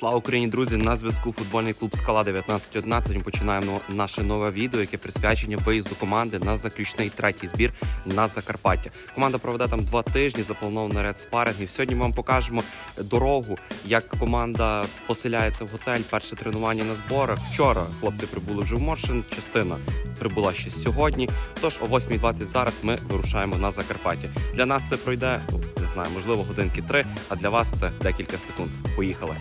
Слава Україні, друзі! На зв'язку футбольний клуб Скала 1911. Ми починаємо наше нове відео, яке присвячення виїзду команди на заключний третій збір на Закарпаття. Команда проведе там два тижні, запланований ряд спарингів. Сьогодні ми вам покажемо дорогу, як команда поселяється в готель. Перше тренування на зборах. Вчора хлопці прибули вже в Моршин. Частина прибула ще сьогодні. Тож о 8.20 зараз ми вирушаємо на Закарпаття. Для нас це пройде ну, знаю, можливо, годинки три. А для вас це декілька секунд. Поїхали.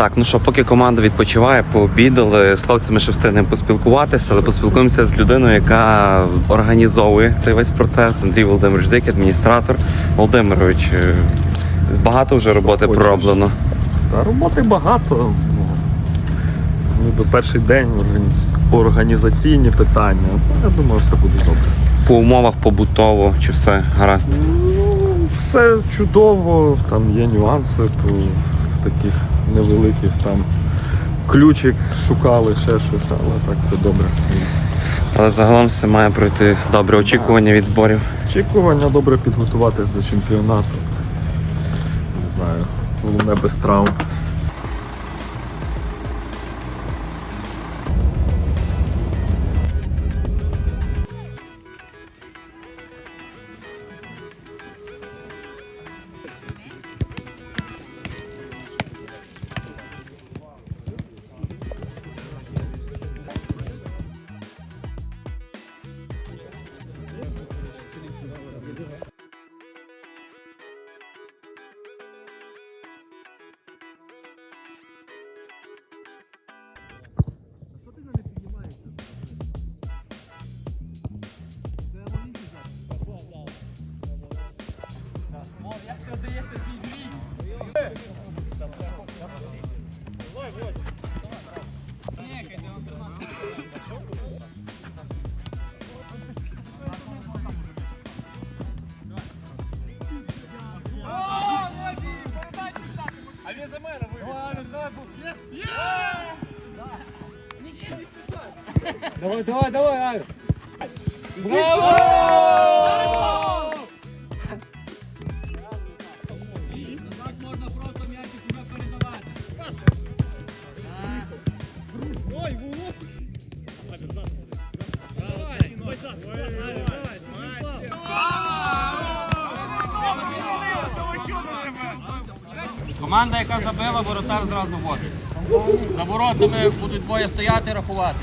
Так, ну що, поки команда відпочиває, пообідали. З хлопцями ще встигнемо поспілкуватися, але поспілкуємося з людиною, яка організовує цей весь процес. Андрій Володимирович Дик, адміністратор. Володимирович, е, багато вже роботи хочеш. пророблено. Та роботи багато. Ну, ніби перший день організаційні питання. Я думаю, все буде добре. По умовах побутово чи все гаразд. Ну, все чудово, там є нюанси по таких невеликих там ключик шукали, ще щось, але так все добре. Але загалом все має пройти добре очікування від зборів. Очікування добре підготуватись до чемпіонату. Не знаю, головне без травм. Давай, давай, давай, Айр. Команда, яка забила, воротар зразу водить. За воротами будуть двоє стояти, рахувати.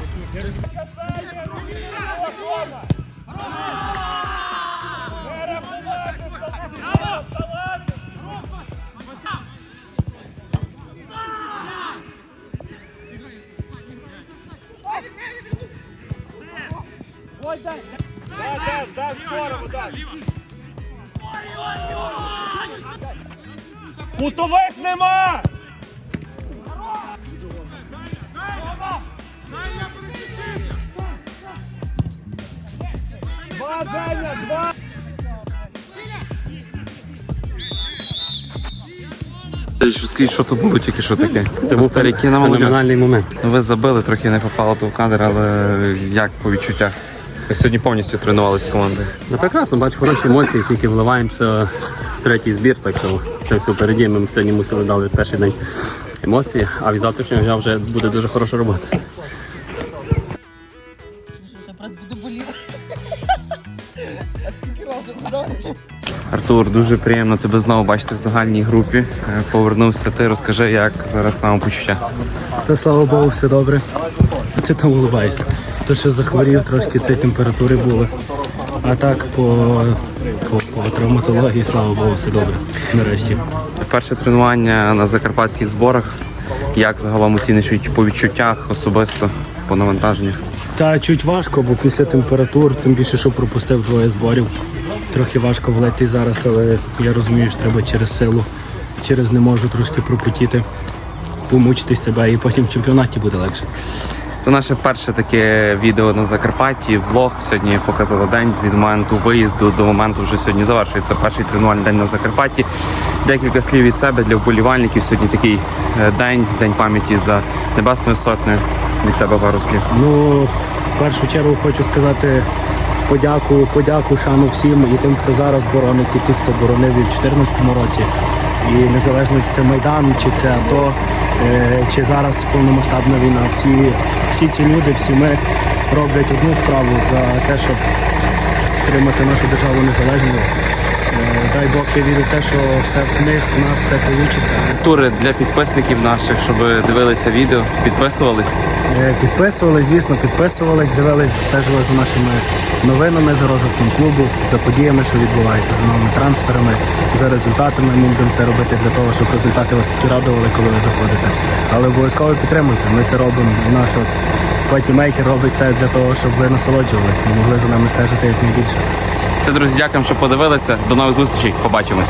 Кутових нема! Два, Женя, два! Скажіть, що то було тільки що таке? Це був старіки на Феноменальний момент. Ну, Ви забили, трохи не попало то в кадр, але як по відчуттях? Ви сьогодні повністю тренувалися з командою. Ну прекрасно, бачу хороші емоції, тільки вливаємося в третій збір, так що це все впереді. Ми сьогодні мусили дали перший день емоції, а від завтрашнього дня вже буде дуже хороша робота. Артур, дуже приємно тебе знову бачити в загальній групі. Е, Повернувся ти, розкажи, як зараз самопочуття. Та слава Богу, все добре. Ти там улибаєшся. То, що захворів, трошки цієї температури було. А так по, по, по травматології, слава Богу, все добре. Нарешті. Перше тренування на закарпатських зборах. Як загалом оціниш по відчуттях особисто по навантаженнях? Та чуть важко, бо після температур, тим більше, що пропустив двоє зборів. Трохи важко влетти зараз, але я розумію, що треба через силу, через не можу трошки пропотіти, помучити себе і потім в чемпіонаті буде легше. Це наше перше таке відео на Закарпатті. Влог сьогодні показали день від моменту виїзду до моменту вже сьогодні завершується перший тренувальний день на Закарпатті. Декілька слів від себе для вболівальників. Сьогодні такий е, день, день пам'яті за Небесною Сотнею. Від тебе пару слів. Ну, в першу чергу хочу сказати подяку, подяку, шану всім і тим, хто зараз боронить, і тих, хто боронив і в 2014 році. І незалежно чи це Майдан, чи це АТО, е, чи зараз повномасштабна війна. Всі, всі ці люди, всі ми роблять одну справу за те, щоб втримати нашу державу незалежною. Дай Бог, я вірю в те, що все в них, в нас все вийде. Тури для підписників наших, щоб дивилися відео, підписувались. Е, Підписувались, звісно, підписувались, дивились, стежили за нашими новинами, за розвитком клубу, за подіями, що відбуваються, за новими трансферами, за результатами. Ми будемо все робити для того, щоб результати вас такі радували, коли ви заходите. Але обов'язково підтримуйте. Ми це робимо. І наш от патімейкер робить все для того, щоб ви насолоджувались, ми могли за нами стежити як найбільше. Друзі, дякуємо, що подивилися. До нових зустрічей. Побачимось.